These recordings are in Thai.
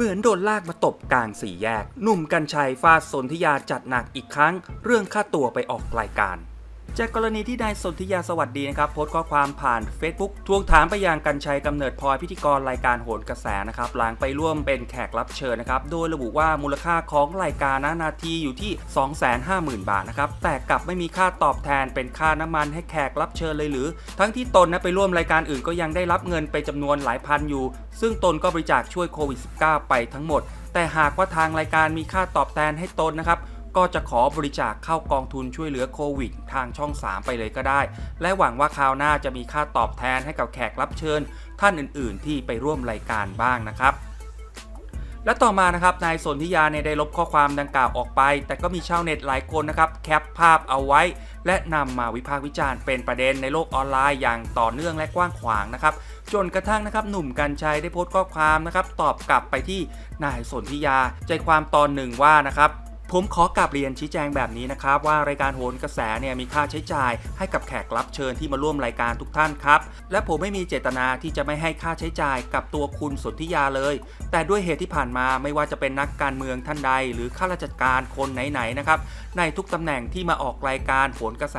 เหมือนโดนลากมาตบกลางสี่แยก หนุ่มกัญชัยฟาดสนธิยาจัดหนักอีกครั้ง เรื่องค่าตัวไปออกรายการ จากกรณีที่นายสนธิยาสวัสดีนะครับโพสต์ข้อความผ่าน Facebook ทวงถามไปยังกัญชัยกำเนิดพลอยพิธีกรรายการโหนกระแสนะครับหลังไปร่วมเป็นแขกรับเชิญนะครับโดยระบุว่ามูลค่าของรายการนะนาทีอยู่ที่ 250,000 บาทนะครับแต่กลับไม่มีค่าตอบแทนเป็นค่าน้ำมันให้แขกรับเชิญเลยหรือ ทั้งที่ตนนะไปร่วมรายการอื่นก็ยังได้รับเงินไปจำนวนหลายพันอยู่ ซึ่งตนก็บริจาคช่วยโควิด -19 ไปทั้งหมด แต่หากว่าทางรายการมีค่าตอบแทนให้ตนนะครับ ก็จะขอบริจาคเข้ากองทุนช่วยเหลือโควิด ทางช่อง 3 ไปเลยก็ได้ และหวังว่าคราวหน้าจะมีค่าตอบแทนให้กับแขกรับเชิญ ท่านอื่น ๆ ที่ไปร่วมรายการบ้างนะครับและต่อมานะครับนายสนธิยาเนี่ยได้ลบข้อความดังกล่าวออกไป แต่ก็มีชาวเน็ตหลายคนนะครับแคปภาพเอาไว้ และนำมาวิพากษ์วิจารณ์เป็นประเด็นในโลกออนไลน์อย่างต่อเนื่องและกว้างขวางนะครับจนกระทั่งนะครับหนุ่มกัญชัยได้โพสต์ข้อความนะครับตอบกลับไปที่นายสนธิยาใจความตอนหนึ่งว่านะครับ ผมขอกลับเรียนชี้แจงแบบนี้นะครับว่ารายการโหนกระแสเนี่ยมีค่าใช้จ่ายให้กับแขกรับเชิญที่มาร่วมรายการทุกท่านครับ และผมไม่มีเจตนาที่จะไม่ให้ค่าใช้จ่ายกับตัวคุณสนธิยาเลย แต่ด้วยเหตุที่ผ่านมาไม่ว่าจะเป็นนักการเมืองท่านใด หรือข้าราชการคนไหนๆนะครับในทุกตำแหน่งที่มาออกรายการโหนกระแส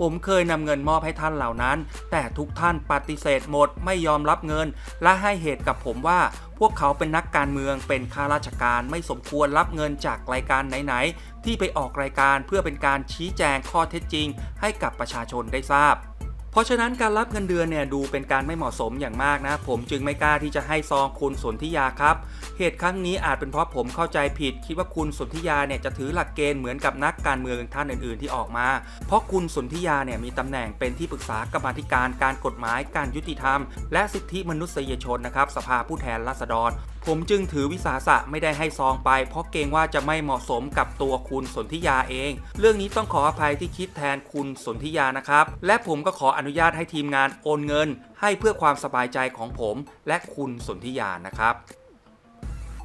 ผมเคยนำเงินมอบให้ท่านเหล่านั้น แต่ทุกท่านปฏิเสธหมดไม่ยอมรับเงิน และให้เหตุกับผมว่าพวกเขาเป็นนักการเมืองเป็นข้าราชการไม่สมควรรับเงินจากรายการไหน ๆ ที่ไปออกรายการเพื่อเป็นการชี้แจงข้อเท็จจริง ให้กับประชาชนได้ทราบ เพราะฉะนั้นการรับเงินเดือนเนี่ยดูเป็นการไม่เหมาะสมอย่างมากนะ ผมจึงไม่กล้าที่จะให้ซองคุณสนธิยาครับ เหตุครั้งนี้อาจเป็นเพราะผมเข้าใจผิด คิดว่าคุณสนธิยาเนี่ยจะถือหลักเกณฑ์เหมือนกับนักการเมืองท่านอื่นๆที่ออกมา เพราะคุณสนธิยาเนี่ยมีตำแหน่งเป็นที่ปรึกษากรรมธิการการกฎหมายการยุติธรรม และสิทธิมนุษยชนนะครับสภาผู้แทนราษฎร ผมจึงถือวิสาสะไม่ได้ให้ซองไป เพราะเกรงว่าจะไม่เหมาะสมกับตัวคุณสนธิยาเอง เรื่องนี้ต้องขออภัยที่คิดแทนคุณสนธิยานะครับและผมก็ขออนุญาตให้ทีมงานโอนเงิน ให้เพื่อความสบายใจของผม และคุณสนธิยานะครับ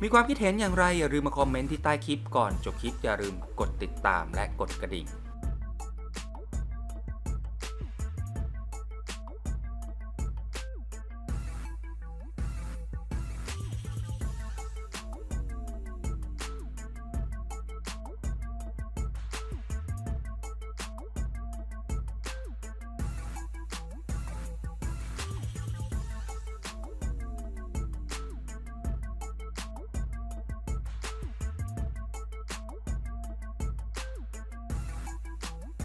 มีความคิดเห็นอย่างไรอย่าลืมมาคอมเมนต์ที่ใต้คลิปก่อนจบคลิปอย่าลืมกดติดตามและกดกระดิ่ง